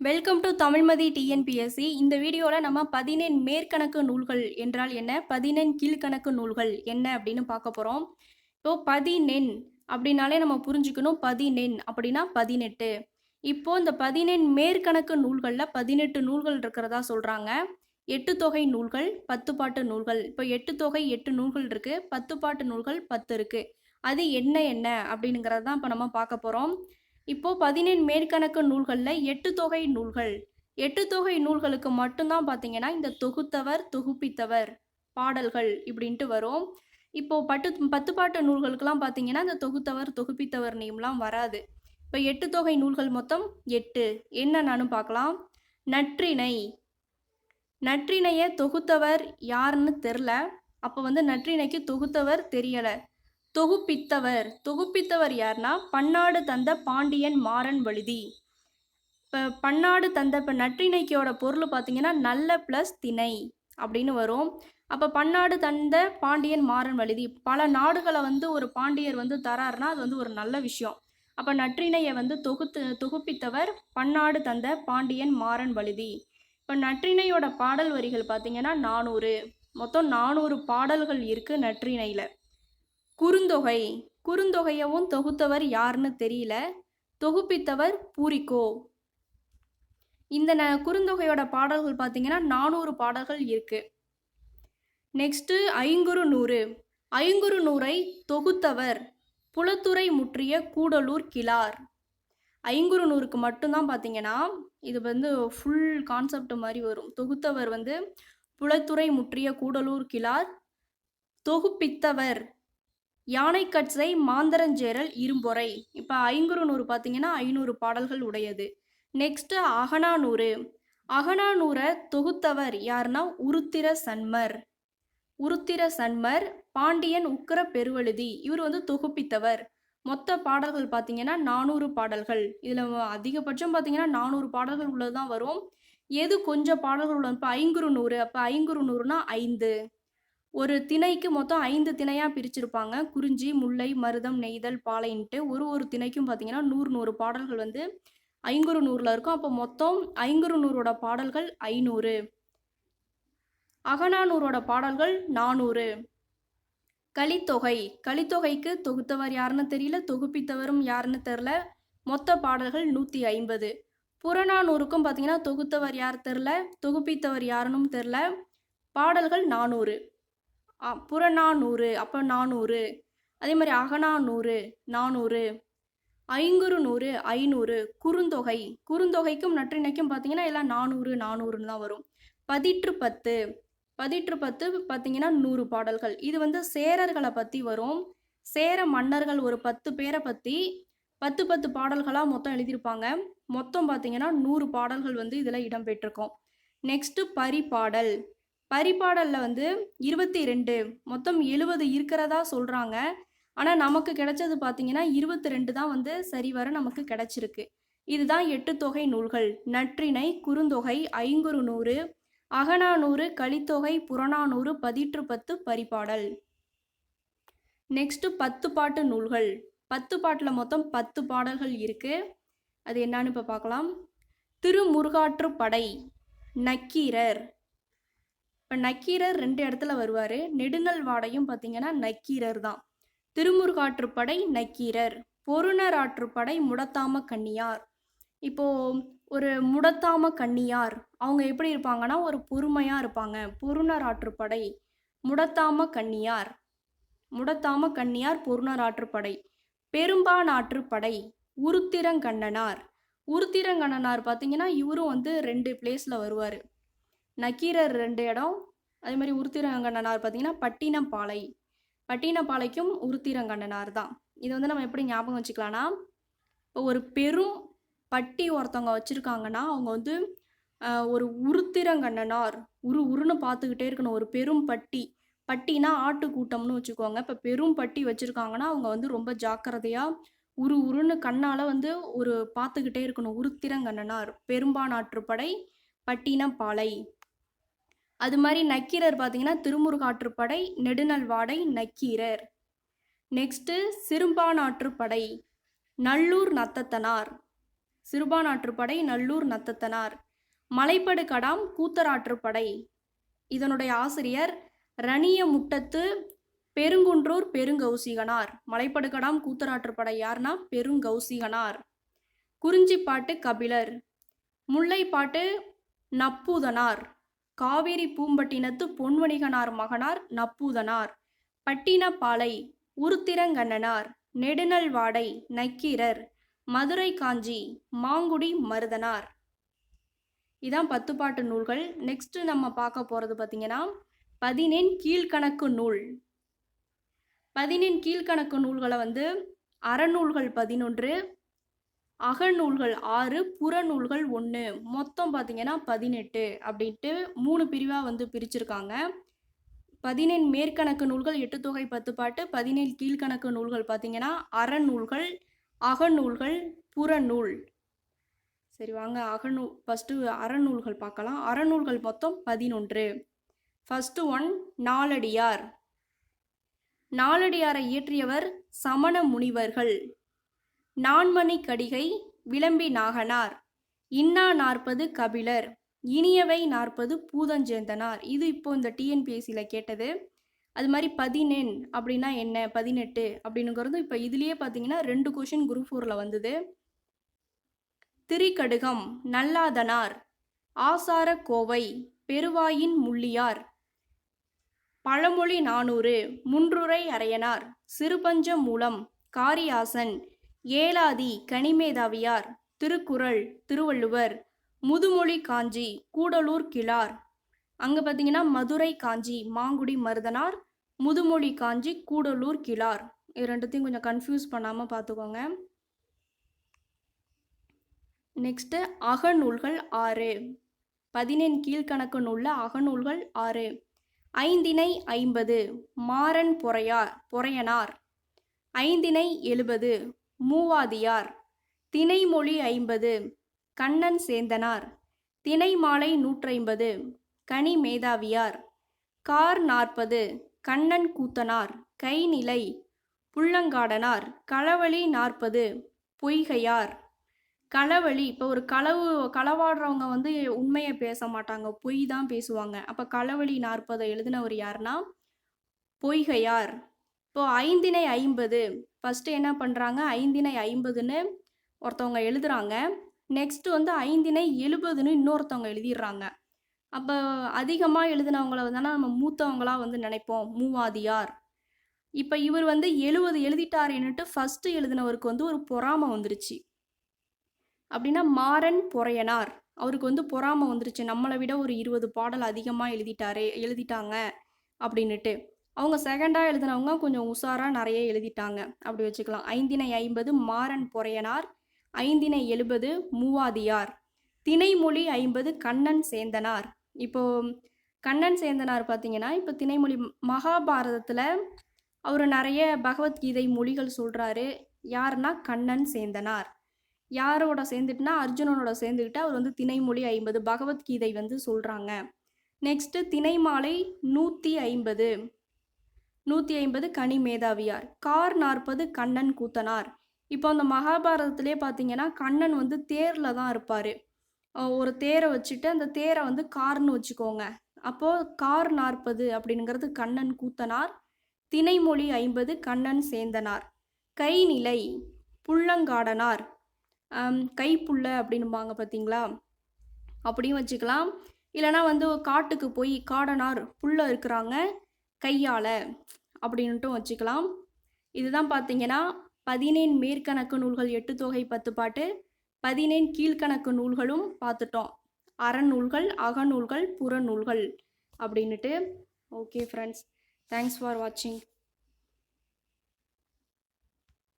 Welcome to Tamilmathi TNPSC இந்த வீடியோவில் நம்ம பதினெண் மேற்கணக்கு நூல்கள் என்றால் என்ன? பதினெண் கீழ்கணக்கு நூல்கள் என்ன அப்படின்னு பார்க்க போகிறோம் இப்போ பதினெண் அப்படின்னாலே நம்ம புரிஞ்சுக்கணும். பதினெண் அப்படின்னா பதினெட்டு. இப்போ இந்த பதினெண் மேற்கணக்கு நூல்களில் பதினெட்டு நூல்கள் இருக்கிறதா சொல்கிறாங்க எட்டு தொகை நூல்கள் பத்து பாட்டு நூல்கள். இப்போ எட்டு தொகை எட்டு நூல்கள் இருக்குது பத்து பாட்டு நூல்கள் பத்து இருக்குது அது என்ன என்ன அப்படிங்கிறது தான் இப்போ நம்ம பார்க்க போகிறோம் இப்போது பதினெண் மேற்கணக்கு நூல்களில் எட்டு தொகை நூல்கள். எட்டு தொகை நூல்களுக்கு மட்டும்தான் பார்த்தீங்கன்னா இந்த தொகுத்தவர் தொகுப்பித்தவர் பாடல்கள் இப்படின்ட்டு வரும். இப்போது பட்டு பத்து பாட்டு நூல்களுக்கெல்லாம் பார்த்தீங்கன்னா இந்த தொகுத்தவர் தொகுப்பித்தவர் நேம்லாம் வராது. இப்போ எட்டு தொகை நூல்கள் மொத்தம் எட்டு. என்னென்னு பார்க்கலாம் நற்றிணை. நற்றிணையை தொகுத்தவர் யாருன்னு தெரில அப்போ வந்து நற்றிணைக்கு தொகுத்தவர் தெரியலை. தொகுப்பித்தவர். தொகுப்பித்தவர் யார்னா பன்னாடு தந்த பாண்டியன் மாறன் வழுதி. இப்போ பன்னாடு தந்த இப்போ நற்றிணைக்கியோட பொருள் பார்த்தீங்கன்னா நல்ல ப்ளஸ் திணை அப்படின்னு வரும். அப்போ பன்னாடு தந்த பாண்டியன் மாறன் வழுதி. பல நாடுகளை வந்து ஒரு பாண்டியர் வந்து தராருன்னா அது வந்து ஒரு நல்ல விஷயம். அப்போ நற்றிணையை வந்து தொகுத்து தொகுப்பித்தவர் பன்னாடு தந்த பாண்டியன் மாறன் வழுதி. இப்போ நற்றிணையோட பாடல் வரிகள் பார்த்தீங்கன்னா நானூறு. மொத்தம் நானூறு பாடல்கள் இருக்குது நற்றிணையில். குறுந்தொகை. குறுந்தொகையவும் தொகுத்தவர் யாருன்னு தெரியல. தொகுப்பித்தவர் பூரிக்கோ. இந்த ந குறுந்தொகையோட பாடல்கள் பார்த்தீங்கன்னா நானூறு பாடல்கள் இருக்கு. நெக்ஸ்ட்டு ஐங்குறு நூறு. ஐங்குறு நூறை தொகுத்தவர் புலத்துறை முற்றிய கூடலூர் கிளார் ஐங்குறு நூறுக்கு மட்டும்தான் பார்த்தீங்கன்னா இது வந்து ஃபுல் கான்செப்ட் மாதிரி வரும். தொகுத்தவர் வந்து புலத்துறை முற்றிய கூடலூர் கிளார் தொகுப்பித்தவர் யானைக்கட்சை மாந்தரஞ்சேரல் இரும்பொறை. இப்போ ஐங்குறு நூறு பார்த்தீங்கன்னா ஐநூறு பாடல்கள் உடையது. நெக்ஸ்ட்டு அகனானூறு அகனானூரை தொகுத்தவர் யாருன்னா உருத்திர சன்மர் உருத்திர சன்மர் பாண்டியன் உக்கர பெருவழுதி. இவர் வந்து தொகுப்பித்தவர். மொத்த பாடல்கள் பார்த்தீங்கன்னா நானூறு பாடல்கள். இதில் அதிகபட்சம் பார்த்தீங்கன்னா நானூறு பாடல்கள் உள்ளது தான் வரும். எது கொஞ்சம் பாடல்கள் உள்ள இப்போ ஐங்குறு நூறு. அப்போ ஐங்குறு நூறுனா ஐந்து. ஒரு திணைக்கு மொத்தம் ஐந்து திணையாக பிரிச்சிருப்பாங்க. குறிஞ்சி முல்லை மருதம் நெய்தல் பாலைன்ட்டு ஒரு ஒரு திணைக்கும் பார்த்தீங்கன்னா நூறு நூறு பாடல்கள் வந்து ஐங்குறு நூறில் இருக்கும். அப்போ மொத்தம் ஐங்குறு நூறோட பாடல்கள் ஐநூறு. அகநானூரோட பாடல்கள் நானூறு. கலித்தொகை. கலித்தொகைக்கு தொகுத்தவர் யாருன்னு தெரியல தொகுப்பித்தவரும் யாருன்னு தெரில மொத்த பாடல்கள் நூற்றி ஐம்பது. புறநானூறுக்கும் பார்த்தீங்கன்னா தொகுத்தவர் யார் தெரில தொகுப்பித்தவர் யாருன்னு தெரில பாடல்கள் நானூறு. புறநானூறு அப்போ நானூறு. அதே மாதிரி அகநானூறு நானூறு. ஐங்குறு நூறு ஐநூறு. குறுந்தொகை. குறுந்தொகைக்கும் நற்றிணைக்கும் பார்த்தீங்கன்னா எல்லாம் நானூறு நானூறுன்னு தான் வரும். பதிற்று பத்து. பதிற்று பத்து பார்த்தீங்கன்னா நூறு பாடல்கள். இது வந்து சேரர்களை பற்றி வரும். சேர மன்னர்கள் ஒரு பத்து பேரை பற்றி பத்து பத்து பாடல்களாக மொத்தம் எழுதியிருப்பாங்க. மொத்தம் பார்த்தீங்கன்னா நூறு பாடல்கள் வந்து இதில் இடம்பெற்றிருக்கும். நெக்ஸ்ட்டு பரிபாடல். பரிபாடலில் வந்து இருபத்தி ரெண்டு மொத்தம் எழுபது இருக்கிறதா சொல்கிறாங்க ஆனால் நமக்கு கிடைச்சது பார்த்தீங்கன்னா இருபத்தி ரெண்டு தான் வந்து சரிவர நமக்கு கிடைச்சிருக்கு. இதுதான் எட்டு தொகை நூல்கள். நற்றிணை குறுந்தொகை ஐங்குறு நூறு அகநானூறு கலித்தொகை புறநானூறு பதிற்று பத்து பரிபாடல். நெக்ஸ்ட்டு பத்து பாட்டு நூல்கள். பத்து பாட்டில் மொத்தம் பத்து பாடல்கள் இருக்குது அது என்னான்னு இப்போ பார்க்கலாம் திருமுருகாற்று படை நக்கீரர் இப்போ நக்கீரர் ரெண்டு இடத்துல வருவார். நெடுங்கல் வாடையும் பார்த்தீங்கன்னா நக்கீரர் தான். திருமுருகாற்றுப்படை நக்கீரர். பொருணர் ஆற்றுப்படை முடத்தாம கன்னியார். இப்போது ஒரு முடத்தாம கன்னியார் அவங்க எப்படி இருப்பாங்கன்னா ஒரு பொறுமையாக இருப்பாங்க. பொருணர் ஆற்றுப்படை முடத்தாம கன்னியார். முடத்தாம கன்னியார் பொருணராற்றுப்படை பெரும்பான் ஆற்றுப்படை உருத்திரங்கண்ணனார். உருத்திரங்கண்ணனார் பார்த்தீங்கன்னா இவரும் வந்து ரெண்டு பிளேஸில் வருவார். நக்கீரர் ரெண்டு இடம். அதே மாதிரி உருத்திரங்கண்ணனார் பார்த்தீங்கன்னா பட்டினப்பாலை பட்டினப்பாலைக்கும் உருத்திரங்கண்ணனார் தான். இதை வந்து நம்ம எப்படி ஞாபகம் வச்சுக்கலாம்னா இப்போ ஒரு பெரும் பட்டி ஒருத்தவங்க வச்சுருக்காங்கன்னா அவங்க வந்து ஒரு உருத்திரங்கண்ணனார் உரு உருன்னு பார்த்துக்கிட்டே இருக்கணும். ஒரு பெரும் பட்டி. பட்டினா ஆட்டு கூட்டம்னு வச்சுக்கோங்க. இப்போ பெரும் பட்டி வச்சுருக்காங்கன்னா அவங்க வந்து ரொம்ப ஜாக்கிரதையாக உரு உருன்னு கண்ணால் வந்து ஒரு பார்த்துக்கிட்டே இருக்கணும். உருத்திரங்கண்ணனார் பெரும்பானாற்றுப்படை பட்டினப்பாலை அது மாதிரி நக்கீரர் பார்த்தீங்கன்னா திருமுருகாற்றுப்படை நெடுநல்வாடை நக்கீரர். நெக்ஸ்ட்டு சிறுபானாற்றுப்படை நல்லூர் நத்தத்தனார். சிறுபானாற்றுப்படை நல்லூர் நத்தத்தனார். மலைப்படு கடாம் கூத்தராற்றுப்படை. இதனுடைய ஆசிரியர் ரணிய முட்டத்து பெருங்குன்றூர் பெருங்கௌசிகனார். மலைப்படுகடாம் கூத்தராற்றுப்படை யார்னா? பெருங்கௌசிகனார். குறிஞ்சிப்பாட்டு கபிலர். முல்லைப்பாட்டு நப்பூதனார். காவேரி பூம்பட்டினத்து பொன்வணிகனார் மகனார் நப்பூதனார். பட்டினப்பாலை உருத்திரங்கண்ணனார். நெடுநல்வாடை நக்கீரர். மதுரை காஞ்சி மாங்குடி மருதனார். இதான் பத்து பாட்டு நூல்கள். நெக்ஸ்ட் நம்ம பார்க்க போகிறது பார்த்தீங்கன்னா பதினெண் கீழ்கணக்கு நூல். பதினெண் கீழ்கணக்கு நூல்களை வந்து அறநூல்கள் பதினொன்று அகநூல்கள் ஆறு புறநூல்கள் ஒன்று மொத்தம் பார்த்திங்கன்னா பதினெட்டு அப்படின்ட்டு மூணு பிரிவாக வந்து பிரிச்சிருக்காங்க. பதினேழு மேற்கணக்கு நூல்கள் எட்டு தொகை பத்து பாட்டு பதினேழு கீழ்கணக்கு நூல்கள் பார்த்திங்கன்னா அறநூல்கள் அகநூல்கள் புறநூல். சரி வாங்க அகநூல் ஃபஸ்ட்டு அறநூல்கள் பார்க்கலாம் அறநூல்கள் மொத்தம் பதினொன்று. First one Naladiyar. நாலடியாரை இயற்றியவர் சமண முனிவர்கள். நான்மணி கடிகை விளம்பி நாகனார். இன்னா நாற்பது கபிலர். இனியவை நாற்பது பூதஞ்சேந்தனார். இது இப்போ இந்த டிஎன்பிஎஸ்சியில் கேட்டது. அது மாதிரி பதினெண் அப்படின்னா என்ன? பதினெட்டு அப்படின்னுங்கிறது இப்போ இதுலேயே பார்த்தீங்கன்னா ரெண்டு கொஷின் குரூப் ஃபோரில் வந்தது. திரிகடுகம் நல்லாதனார். ஆசார கோவை பெருவாயின் முள்ளியார். பழமொழி நானூறு. முன்றுரை அரையனார் சிறுபஞ்ச மூலம் காரியாசன். ஏலாதி கனிமேதாவியார் திருக்குறள் திருவள்ளுவர் முதுமொழி காஞ்சி கூடலூர் கிளார் அங்கே பார்த்தீங்கன்னா மதுரை காஞ்சி மாங்குடி மருதனார் முதுமொழி காஞ்சி கூடலூர் கிளார் இது ரெண்டுத்தையும் கொஞ்சம் கன்ஃபியூஸ் பண்ணாமல் பார்த்துக்கோங்க நெக்ஸ்ட்டு அகநூல்கள் ஆறு. பதினெண் கீழ்கணக்கு நூலில் அகநூல்கள் ஆறு. ஐந்தினை ஐம்பது. மாறன் பொறையார் பொறையனார். ஐந்தினை எழுபது. மூவாதியார். திணைமொழி ஐம்பது. கண்ணன் சேந்தனார். திணை மாலை நூற்றைம்பது. கனி மேதாவியார். கார் நாற்பது. கண்ணன் கூத்தனார். கைநிலை. புள்ளங்காடனார். களவழி நாற்பது. பொய்கையார். களவழி. இப்போ ஒரு களவு களவாடுறவங்க வந்து உண்மையை பேச மாட்டாங்க. பொய் தான் பேசுவாங்க. அப்போ களவழி நாற்பதை எழுதினவர் யாருன்னா? பொய்கையார். இப்போது ஐந்தினை ஐம்பது. ஃபஸ்ட்டு என்ன பண்ணுறாங்க ஐந்தினை ஐம்பதுன்னு ஒருத்தவங்க எழுதுறாங்க. நெக்ஸ்ட்டு வந்து ஐந்தினை எழுபதுன்னு இன்னொருத்தவங்க எழுதிடுறாங்க. அப்போ அதிகமாக எழுதினவங்கள தானே நம்ம மூத்தவங்களாக வந்து நினைப்போம். மூவாதியார். இப்போ இவர் வந்து எழுபது எழுதிட்டாருன்னுட்டு ஃபஸ்ட்டு எழுதினவருக்கு வந்து ஒரு பொறாமை வந்துருச்சு. அப்படின்னா மாறன் பொறையனார். அவருக்கு வந்து பொறாமை வந்துருச்சு. நம்மளை விட ஒரு இருபது பாடல் அதிகமாக எழுதிட்டாரே எழுதிட்டாங்க அப்படின்னுட்டு. அவங்க செகண்டாக எழுதினவங்க கொஞ்சம் உஷாராக நிறைய எழுதிட்டாங்க. அப்படி வச்சுக்கலாம். ஐந்தினை ஐம்பது மாறன் பொறையனார். ஐந்தினை எழுபது மூவாதியார். திணைமொழி ஐம்பது கண்ணன் சேந்தனார். இப்போ கண்ணன் சேந்தனார் பார்த்தீங்கன்னா இப்போ திணைமொழி மகாபாரதத்தில் அவர் நிறைய பகவத்கீதை மொழிகள் சொல்கிறாரு யாருன்னா கண்ணன் சேந்தனார். யாரோட சேர்ந்துட்டுனா அர்ஜுனனோட சேர்ந்துக்கிட்டு அவர் வந்து திணைமொழி ஐம்பது பகவத்கீதை வந்து சொல்கிறாங்க நெக்ஸ்ட்டு திணைமாலை நூற்றி ஐம்பது. நூற்றி ஐம்பது கனி மேதாவியார் கார் நாற்பது கண்ணன் கூத்தனார். இப்போ அந்த மகாபாரதத்திலே பார்த்தீங்கன்னா கண்ணன் வந்து தேரில் தான் இருப்பார். ஒரு தேரை வச்சுட்டு அந்த தேரை வந்து கார்னு வச்சுக்கோங்க. அப்போது கார் நாற்பது அப்படிங்கிறது கண்ணன் கூத்தனார் திணைமொழி ஐம்பது கண்ணன் சேந்தனார். கைநிலை புள்ளங்காடனார். கைப்புள்ள அப்படின்பாங்க பார்த்தீங்களா அப்படியும் வச்சுக்கலாம். இல்லைனா வந்து காட்டுக்கு போய் காடனார் புல்ல இருக்கிறாங்க. கையால் அப்படின்ட்டும் வச்சுக்கலாம். இதுதான் பார்த்தீங்கன்னா பதினேன் மேற்கணக்கு நூல்கள் எட்டு தொகை பத்து பாட்டு. பதினேன் கீழ்கணக்கு நூல்களும் பார்த்துட்டோம். அறநூல்கள் அகநூல்கள் புறநூல்கள் அப்படின்னுட்டு. ஓகே ஃப்ரெண்ட்ஸ் தேங்க்ஸ் ஃபார் வாட்சிங்